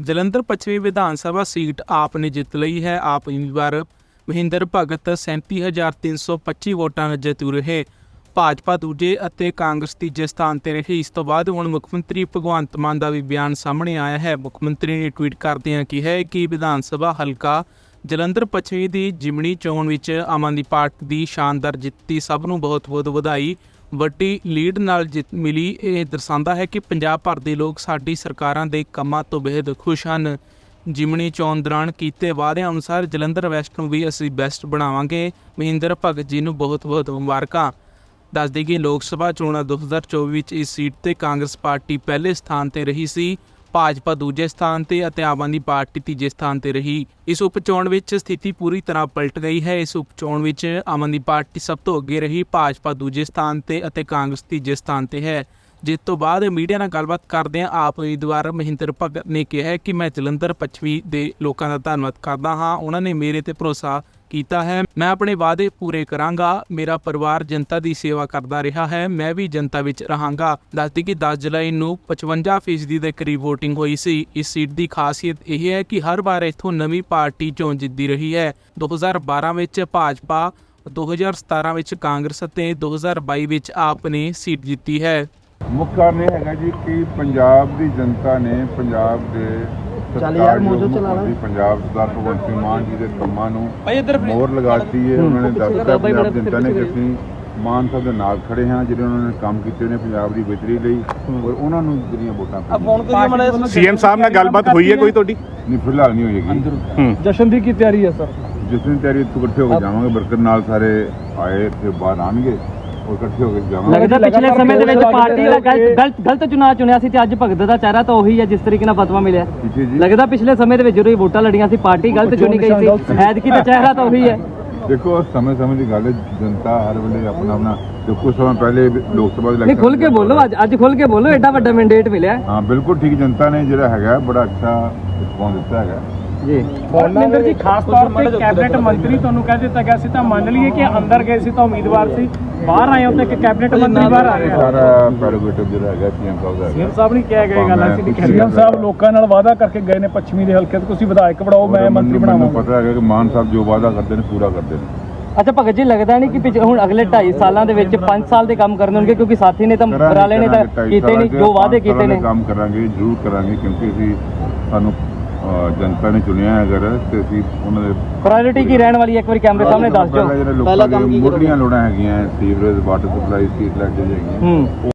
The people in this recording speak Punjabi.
ਜਲੰਧਰ ਪੱਛਮੀ ਵਿਧਾਨ ਸਭਾ ਸੀਟ ਆਪ ਨੇ ਜਿੱਤ ਲਈ ਹੈ। ਆਪ ਉਮੀਦਵਾਰ ਮਹਿੰਦਰ ਭਗਤ 37325 ਵੋਟਾਂ ਨਾਲ ਜਿੱਤੂ ਰਹੇ। ਭਾਜਪਾ ਦੂਜੇ ਅਤੇ ਕਾਂਗਰਸ ਤੀਜੇ ਸਥਾਨ ਤੇ ਰਹੀ। ਇਸ ਤੋਂ ਬਾਅਦ ਹੁਣ ਮੁੱਖ ਮੰਤਰੀ ਭਗਵੰਤ ਮਾਨ ਦਾ ਵੀ ਬਿਆਨ ਸਾਹਮਣੇ ਆਇਆ ਹੈ। ਮੁੱਖ ਮੰਤਰੀ ਨੇ ਟਵੀਟ ਕਰਦਿਆਂ ਕਿਹਾ ਹੈ ਕਿ ਵਿਧਾਨ ਸਭਾ ਹਲਕਾ ਜਲੰਧਰ ਪੱਛਮੀ ਦੀ ਜਿਮਣੀ ਚੋਣ ਵਿੱਚ ਆਮ ਆਦਮੀ ਪਾਰਟੀ ਦੀ ਸ਼ਾਨਦਾਰ ਜਿੱਤੀ ਸਭ ਨੂੰ ਬਹੁਤ-ਬਹੁਤ ਵਧਾਈ। ਵੱਡੀ ਲੀਡ ਨਾਲ ਜਿੱਤ ਮਿਲੀ, ਇਹ ਦਰਸਾਉਂਦਾ ਹੈ ਕਿ ਪੰਜਾਬ ਭਰ ਦੇ ਲੋਕ ਸਾਡੀ ਸਰਕਾਰਾਂ ਦੇ ਕੰਮਾਂ ਤੋਂ ਬੇਹੱਦ ਖੁਸ਼ ਹਨ। ਜਿਮਣੀ ਚੋਣ ਦੌਰਾਨ ਕੀਤੇ ਵਾਅਦਿਆਂ ਅਨੁਸਾਰ ਜਲੰਧਰ ਵੈਸਟ ਨੂੰ ਵੀ ਅਸੀਂ ਬੈਸਟ ਬਣਾਵਾਂਗੇ। ਮਹਿੰਦਰ ਭਗਤ ਜੀ ਨੂੰ ਬਹੁਤ-ਬਹੁਤ ਮੁਬਾਰਕਾਂ। ਦੱਸ ਦੇਈਏ ਲੋਕ ਸਭਾ ਚੋਣਾਂ 2024 ਵਿੱਚ ਇਸ ਸੀਟ ਤੇ ਕਾਂਗਰਸ ਪਾਰਟੀ ਪਹਿਲੇ ਸਥਾਨ ਤੇ ਰਹੀ ਸੀ। ਭਾਜਪਾ ਦੂਜੇ ਸਥਾਨ ਤੇ ਅਤੇ ਆਮ ਆਦਮੀ ਪਾਰਟੀ ਤੀਜੇ ਸਥਾਨ ਤੇ ਰਹੀ। ਇਸ ਉਪਚੋਣ ਵਿੱਚ ਸਥਿਤੀ ਪੂਰੀ ਤਰ੍ਹਾਂ ਪਲਟ ਗਈ ਹੈ। ਇਸ ਉਪਚੋਣ ਵਿੱਚ ਆਮ ਆਦਮੀ ਪਾਰਟੀ ਸਭ ਤੋਂ ਅੱਗੇ ਰਹੀ, ਭਾਜਪਾ ਦੂਜੇ ਸਥਾਨ ਤੇ ਅਤੇ ਕਾਂਗਰਸ ਤੀਜੇ ਸਥਾਨ ਤੇ ਹੈ। ਜਿਸ ਤੋਂ ਬਾਅਦ ਮੀਡੀਆ ਨਾਲ ਗੱਲਬਾਤ ਕਰਦਿਆਂ ਆਪ ਉਮੀਦਵਾਰ ਮਹਿੰਦਰ ਭਗਤ ਨੇ ਕਿਹਾ ਕਿ ਮੈਂ ਜਲੰਧਰ, ਪੱਛਮੀ ਦੇ ਲੋਕਾਂ ਦਾ ਧੰਨਵਾਦ ਕਰਦਾ ਹਾਂ। ਉਹਨਾਂ ਨੇ ਮੇਰੇ ਤੇ ਭਰੋਸਾ ਕੀਤਾ ਹੈ। ਮੈਂ ਆਪਣੇ ਵਾਅਦੇ ਪੂਰੇ ਕਰਾਂਗਾ। ਮੇਰਾ ਪਰਿਵਾਰ ਜਨਤਾ ਦੀ ਸੇਵਾ ਕਰਦਾ ਰਿਹਾ ਹੈ। ਮੈਂ ਵੀ ਜਨਤਾ ਵਿੱਚ ਰਹਾਂਗਾ। ਦੱਸਦੀ ਕਿ 10 ਜੁਲਾਈ ਨੂੰ 55% ਦੇ ਕਰੀਬ VOTING ਹੋਈ ਸੀ। ਇਸ ਸੀਟ ਦੀ ਖਾਸੀਅਤ ਇਹ ਹੈ ਕਿ ਹਰ ਵਾਰ ਇੱਥੋਂ ਨਵੀਂ ਪਾਰਟੀ ਚੋਣ ਜਿੱਤਦੀ ਰਹੀ ਹੈ। 2012 ਵਿੱਚ ਭਾਜਪਾ 2017 ਵਿੱਚ ਕਾਂਗਰਸ ਅਤੇ 2022 ਵਿੱਚ ਆਪ ਨੇ ਸੀਟ ਜਿੱਤੀ ਹੈ। ਮੁੱਖ ਕਾਰਨ ਇਹ ਹੈਗਾ ਜੀ ਕਿ ਪੰਜਾਬ ਦੀ ਜਨਤਾ ਨੇ ਪੰਜਾਬ ਦੇ ਚੱਲ ਯਾਰ, ਮੋਜੋ ਸਤਿਕਾਰਯੋਗ ਚਲਾ ਲੈ। ਮੁੱਖ ਮੰਤਰੀ ਪੰਜਾਬ ਸਰਦਾਰ ਭਗਵੰਤ ਸਿੰਘ ਮਾਨ ਜੀ ਦੇ ਕੰਮਾਂ ਨੂੰ ਮੋਹਰ ਲਗਾਤੀ ਹੈ। ਉਹਨਾਂ ਨੇ ਦੱਸਤਾ ਪੰਜਾਬ ਜਨਤਾ ਨੇ ਕਿ ਅਸੀਂ ਮਾਨ ਸਾਹਿਬ ਦੇ ਨਾਲ ਖੜੇ ਹਾਂ ਜਿਹੜੇ ਉਹਨਾਂ ਨੇ ਕੰਮ ਕੀਤੇ ਨੇ ਪੰਜਾਬ ਦੀ ਬਿਹਤਰੀ ਲਈ ਔਰ ਉਹਨਾਂ ਨੂੰ ਜਿਹੜੀਆਂ ਵੋਟਾਂ ਪਾਈਆਂ ਸੀਐਮ ਸਾਹਿਬ ਨਾਲ ਗੱਲਬਾਤ ਹੋਈ ਹੈ ਕੋਈ ਤੁਹਾਡੀ? ਨਹੀਂ ਫਿਲਹਾਲ ਨਹੀਂ ਹੋਏਗੀ। ਜਸ਼ਨ ਦੀ ਕੀ ਤਿਆਰੀ ਹੈ ਸਰ? ਜਿਸ ਦਿਨ ਤਿਆਰੀ ਇੱਥੋਂ ਇਕੱਠੇ ਹੋ ਕੇ ਜਾਵਾਂਗੇ ਬਰਕਰ ਨਾਲ ਸਾਰੇ ਆਏ ਇੱਥੇ ਬਾਹਰ ਆਣਗੇ ਔਰ ਇਕੱਠੇ ਹੋ ਕੇ ਜਾਵਾਂਗੇ। ਲੱਗਦਾ ਪਿਛਲੇ ਸਮੇਂ ਦੇ ਵਿੱਚ ਪਾਰਟੀ ਦਾ ਗਲਤ ਗਲਤ ਗਲਤ ਚੁਣਾਵ ਚੁਣਿਆ ਸੀ ਤੇ ਅੱਜ ਭਗਤ ਦਾ ਚਿਹਰਾ ਤਾਂ ਉਹੀ ਹੈ ਜਿਸ ਤਰੀਕੇ ਨਾਲ ਫਤਵਾ ਮਿਲਿਆ। ਜੀ ਲੱਗਦਾ ਪਿਛਲੇ ਸਮੇਂ ਦੇ ਵਿੱਚ ਜਦੋਂ ਇਹ ਵੋਟਾਂ ਲੜੀਆਂ ਸੀ ਪਾਰਟੀ ਗਲਤ ਚੁਣੀ ਗਈ ਸੀ। ਐਤਕੀ ਦਾ ਚਿਹਰਾ ਤਾਂ ਉਹੀ ਹੈ। ਦੇਖੋ ਸਮੇਂ ਸਮੇਂ ਦੀ ਗੱਲ ਹੈ ਜਨਤਾ ਹਰ ਵੇਲੇ ਆਪਣਾ ਆਪਣਾ ਜੋ ਕੁਝ ਸਮਾਂ ਪਹਿਲੇ ਲੋਕ ਸਭਾ ਦੇ ਨਹੀਂ ਖੁੱਲ ਕੇ ਬੋਲੋ ਅੱਜ ਅੱਜ ਖੁੱਲ ਕੇ ਬੋਲੋ ਐਡਾ ਵੱਡਾ ਮੈਂਡੇਟ ਮਿਲਿਆ। ਹੈ। ਹਾਂ ਬਿਲਕੁਲ ਠੀਕ ਜਨਤਾ ਨੇ ਜਿਹੜਾ ਹੈਗਾ ਬੜਾ ਅੱਛਾ ਰਿਸਪੌਂਸ ਦਿੱਤਾ ਹੈਗਾ। ਜੀ। ਮਨਿੰਦਰ ਜੀ ਖਾਸ ਤੌਰ ਤੇ ਕੈਬਨਿਟ ਮੰਤਰੀ ਤੁਹਾਨੂੰ ਕਹਿ ਦਿੱਤਾ ਗਿਆ ਸੀ ਤਾਂ ਮੰਨ ਲਈਏ ਕਿ ਅੰਦਰ ਗਏ ਸੀ ਤਾਂ ਉਮੀਦਵਾਰ ਸੀ ਬਾਹਰ ਆਏ ਹੋ ਤਾਂ ਕੈਬਨਿਟ ਮੰਤਰੀ ਬਾਹਰ ਆ ਰਿਹਾ ਸਾਰਾ ਪੈਰੋਗੇਟਿਵ ਜਿਹੜਾ ਹੈਗਾ ਸੀਐਮ ਸਾਹਿਬ ਦਾ ਸੀਐਮ ਸਾਹਿਬ ਨੇ ਕਿਹਾ ਗਿਆ ਗੱਲ ਅਸੀਂ ਨਹੀਂ ਸੀਐਮ ਸਾਹਿਬ ਲੋਕਾਂ ਨਾਲ ਵਾਅਦਾ ਕਰਕੇ ਗਏ ਨੇ ਪੱਛਮੀ ਦੇ ਹਲਕੇ ਤੋਂ ਤੁਸੀਂ ਵਿਧਾਇਕ ਬਣਾਓ ਮੈਂ ਮੰਤਰੀ ਬਣਾਵਾਂਗਾ। ਪਤਾ ਹੈਗਾ ਕਿ ਮਾਨ ਸਾਹਿਬ ਜੋ ਵਾਅਦਾ ਕਰਦੇ ਨੇ ਪੂਰਾ ਕਰਦੇ ਨੇ। ਅੱਛਾ ਭਗਤ ਜੀ ਲੱਗਦਾ ਨਹੀਂ ਕਿ ਪਿਛ- ਹੁਣ ਅਗਲੇ 2.5 ਸਾਲਾਂ ਦੇ ਵਿੱਚ 5 ਸਾਲ ਦੇ ਕੰਮ ਕਰਨੇ ਹੋਣਗੇ ਕਿਉਂਕਿ ਸਾਥੀ ਨੇ ਤਾਂ ਬਰਾਲੇ ਨੇ ਤਾਂ ਕੀਤੇ ਨਹੀਂ ਜੋ ਵਾਅਦੇ ਕੀਤੇ ਦੇ ਨੇ। ਕੰਮ ਕਰਾਂਗੇ ਜ਼ਰੂਰ ਕਰਾਂਗੇ ਕਿਉਂਕਿ ਅਸੀਂ ਸਾਨੂੰ ਜਨਤਾ ਨੇ ਚੁਣਿਆ ਹੈ ਅਗਰ ਤੇ ਅਸੀਂ ਉਹਨਾਂ ਦੇ ਪ੍ਰਾਇੋਰਟੀ ਕੀ ਰਹਿਣ ਵਾਲੀ ਹੈ? ਇੱਕ ਵਾਰੀ ਕੈਮਰੇ ਸਾਹਮਣੇ ਦੱਸ ਪਹਿਲਾਂ ਦਿਓ ਜਿਹੜੇ ਲੋਕਾਂ ਦੀਆਂ ਮੁੱਢਲੀਆਂ ਲੋੜਾਂ ਹੈਗੀਆਂ sewerage water supply street light ਜਿਹੜੀਆਂ ਹੈਗੀਆਂ ਹੂੰ।